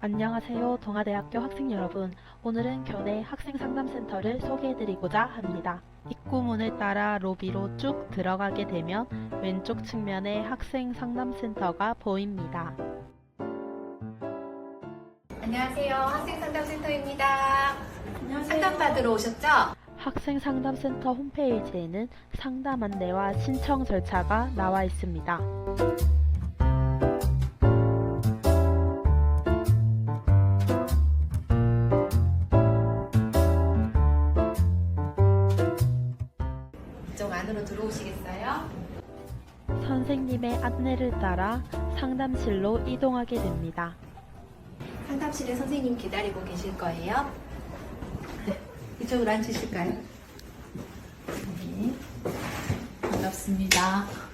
안녕하세요. 동아대학교 학생 여러분. 오늘은 교내 학생상담센터를 소개해드리고자 합니다. 입구문을 따라 로비로 쭉 들어가게 되면 왼쪽 측면에 학생상담센터가 보입니다. 안녕하세요. 학생상담센터입니다. 상담받으러 오셨죠? 학생상담센터 홈페이지에는 상담 안내와 신청 절차가 나와 있습니다. 이쪽 안으로 들어오시겠어요? 선생님의 안내를 따라 상담실로 이동하게 됩니다. 상담실에 선생님 기다리고 계실 거예요. 네, 이쪽으로 앉으실까요? 네. 반갑습니다.